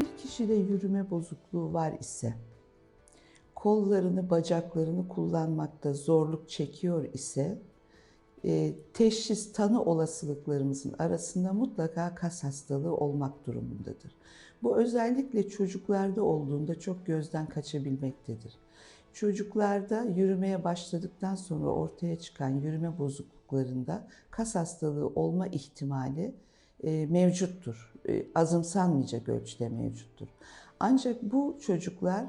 Bir kişide yürüme bozukluğu var ise, kollarını, bacaklarını kullanmakta zorluk çekiyor ise, e, teşhis tanı olasılıklarımızın arasında mutlaka kas hastalığı olmak durumundadır. Bu özellikle çocuklarda olduğunda çok gözden kaçabilmektedir. Çocuklarda yürümeye başladıktan sonra ortaya çıkan yürüme bozukluklarında kas hastalığı olma ihtimali e, mevcuttur. E, azımsanmayacak ölçüde mevcuttur. Ancak bu çocuklar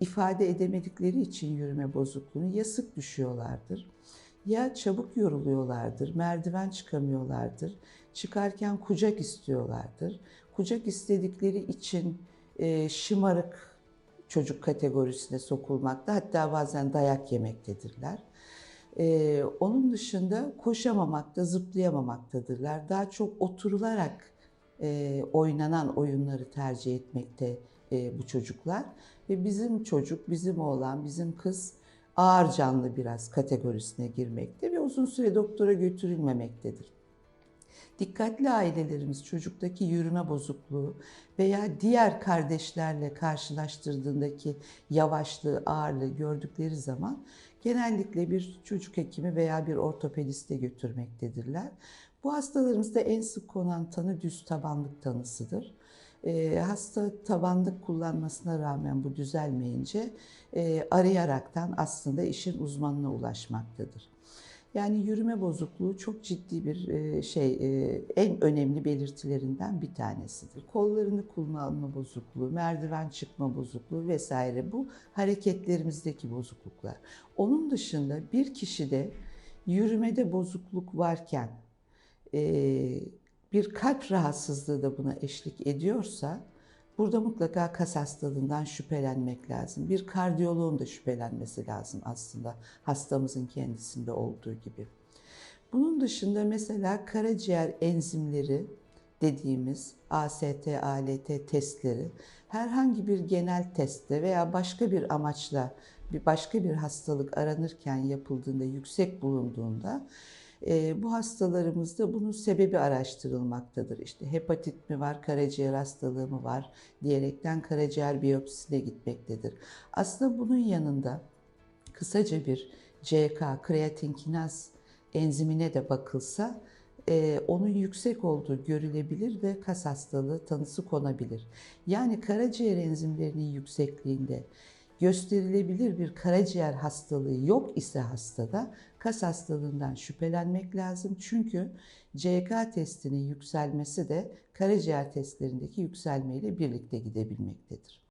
ifade edemedikleri için yürüme bozukluğunu ya sık düşüyorlardır ya çabuk yoruluyorlardır, merdiven çıkamıyorlardır, çıkarken kucak istiyorlardır. Kucak istedikleri için e, şımarık çocuk kategorisine sokulmakta hatta bazen dayak yemektedirler. Ee, onun dışında koşamamakta, zıplayamamaktadırlar. Daha çok oturularak e, oynanan oyunları tercih etmekte e, bu çocuklar. Ve bizim çocuk, bizim oğlan, bizim kız ağır canlı biraz kategorisine girmekte ve uzun süre doktora götürülmemektedir. Dikkatli ailelerimiz çocuktaki yürüme bozukluğu veya diğer kardeşlerle karşılaştırdığındaki yavaşlığı, ağırlığı gördükleri zaman genellikle bir çocuk hekimi veya bir ortopediste götürmektedirler. Bu hastalarımızda en sık konan tanı düz tabanlık tanısıdır. E, hasta tabanlık kullanmasına rağmen bu düzelmeyince e, arayaraktan aslında işin uzmanına ulaşmaktadır. Yani yürüme bozukluğu çok ciddi bir e, şey, e, en önemli belirtilerinden bir tanesidir. Kollarını kullanma bozukluğu, merdiven çıkma bozukluğu vesaire bu hareketlerimizdeki bozukluklar. Onun dışında bir kişide yürümede bozukluk varken e, bir kalp rahatsızlığı da buna eşlik ediyorsa burada mutlaka kas hastalığından şüphelenmek lazım. Bir kardiyoloğun da şüphelenmesi lazım aslında hastamızın kendisinde olduğu gibi. Bunun dışında mesela karaciğer enzimleri dediğimiz AST, ALT testleri herhangi bir genel testte veya başka bir amaçla bir başka bir hastalık aranırken yapıldığında yüksek bulunduğunda e, bu hastalarımızda bunun sebebi araştırılmaktadır. İşte hepatit mi var, karaciğer hastalığı mı var diyerekten karaciğer biyopsisine gitmektedir. Aslında bunun yanında kısaca bir CK, kreatinkinaz enzimine de bakılsa e, onun yüksek olduğu görülebilir ve kas hastalığı tanısı konabilir. Yani karaciğer enzimlerinin yüksekliğinde gösterilebilir bir karaciğer hastalığı yok ise hastada kas hastalığından şüphelenmek lazım. Çünkü CK testinin yükselmesi de karaciğer testlerindeki yükselmeyle birlikte gidebilmektedir.